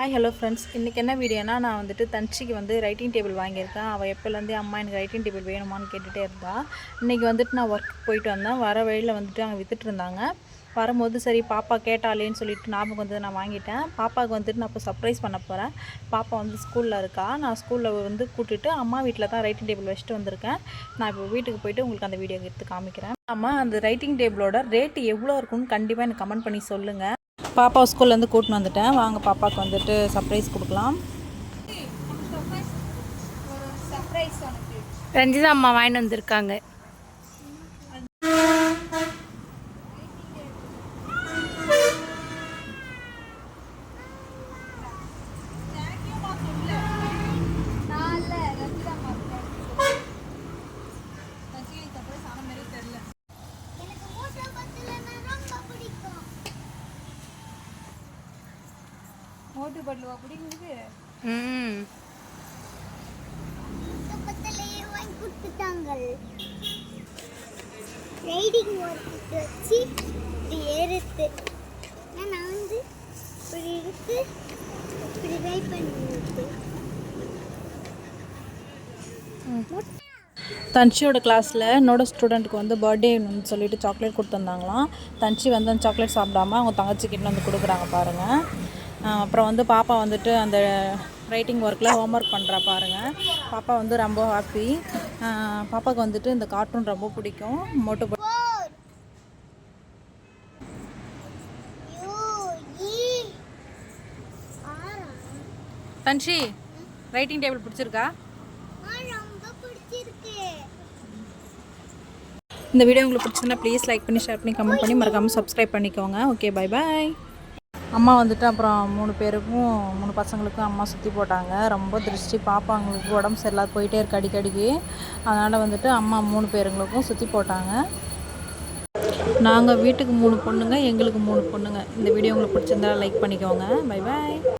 Hi hello friends இன்றைக்கி என்ன வீடியோனா நான் வந்துட்டு தன்ஷிக்கு வந்து ரைட்டிங் டேபிள் வாங்கியிருக்கேன். அவள் எப்போலேருந்தே அம்மா எனக்கு ரைட்டிங் டேபிள் வேணுமான்னு கேட்டுகிட்டே இருந்தா. இன்றைக்கி வந்துட்டு நான் ஒர்க் போயிட்டு வந்தேன். வர வழியில் வந்துட்டு அங்கே வித்துட்டு இருந்தாங்க. வரும்போது சரி பாப்பா கேட்டாலேன்னு சொல்லிட்டு ஞாபகம் வந்து நான் வாங்கிட்டேன். பாப்பாவுக்கு வந்துட்டு நான் இப்போ சர்ப்ரைஸ் பண்ண போகிறேன் பாப்பா வந்து ஸ்கூலில் இருக்கா. நான் ஸ்கூலில் வந்து கூட்டிட்டு அம்மா வீட்டில் தான் ரைட்டிங் டேபிள் வச்சுட்டு வந்திருக்கேன். நான் இப்போ வீட்டுக்கு போயிட்டு உங்களுக்கு அந்த வீடியோ எடுத்து காமிக்கிறேன். அம்மா அந்த ரைட்டிங் டேபிளோட ரேட்டு எவ்வளோ இருக்குன்னு கண்டிப்பாக எனக்கு கமெண்ட் பண்ணி சொல்லுங்கள் பாப்பா ஸ்கூல்லேருந்து கூட்டின்னு வந்துட்டேன். வாங்க பாப்பாவுக்கு வந்துட்டு சர்ப்ரைஸ் கொடுக்கலாம். ரஞ்சிதா அம்மா வாங்கிட்டு வந்திருக்காங்க. மோட்டு பட்லுவா பிடிக்குது? ம் மோட்டோ பத்துலயே வாங்கி கொடுத்துட்டாங்க ரைடிங் ஒர்க்கு வச்சு இப்படி ஏறுத்து நான் வந்து இப்படி எடுத்து இப்படி ரைட் பண்ணிட்டு தன்ஷியோட கிளாஸில் என்னோட ஸ்டூடெண்ட்டுக்கு வந்து பர்த்டேன்னு சொல்லிட்டு சாக்லேட் கொடுத்துருந்தாங்களாம். தன்ஷி வந்து அந்த சாக்லேட் சாப்பிடாம அவங்க தங்கச்சிக்கிட்ட வந்து கொடுக்குறாங்க பாருங்கள் அப்புறம் வந்து பாப்பா வந்துட்டு அந்த ரைட்டிங் ஒர்க்கில் ஹோம் ஒர்க் பண்ணுறா பாருங்கள் பாப்பா வந்து ரொம்ப ஹாப்பி பாப்பாவுக்கு வந்துட்டு இந்த கார்ட்டூன் ரொம்ப பிடிக்கும். மோட்டு தன்ஷி ரைட்டிங் டேபிள் பிடிச்சிருக்கா? இந்த வீடியோ உங்களுக்கு பிடிச்சிருந்தா ப்ளீஸ் லைக் பண்ணி ஷேர் பண்ணி கமெண்ட் பண்ணி மறக்காமல் சப்ஸ்கிரைப் பண்ணிக்கோங்க. ஓகே பை பாய் அம்மா வந்துட்டு அப்புறம் மூணு பேருக்கும் மூணு பசங்களுக்கும் அம்மா சுற்றி போட்டாங்க. ரொம்ப திருஷ்டி பாப்பாங்களுக்கு உடம்பு சரியில்லாத போயிட்டே இருக்கு அடிக்கடிக்கு. அதனால் வந்துட்டு அம்மா மூணு பேருங்களுக்கும் சுற்றி போட்டாங்க. நாங்கள் வீட்டுக்கு மூணு பொண்ணுங்க எங்களுக்கு மூணு பொண்ணுங்க. இந்த வீடியோ உங்களுக்கு பிடிச்சிருந்தா லைக் பண்ணிக்கோங்க. Bye bye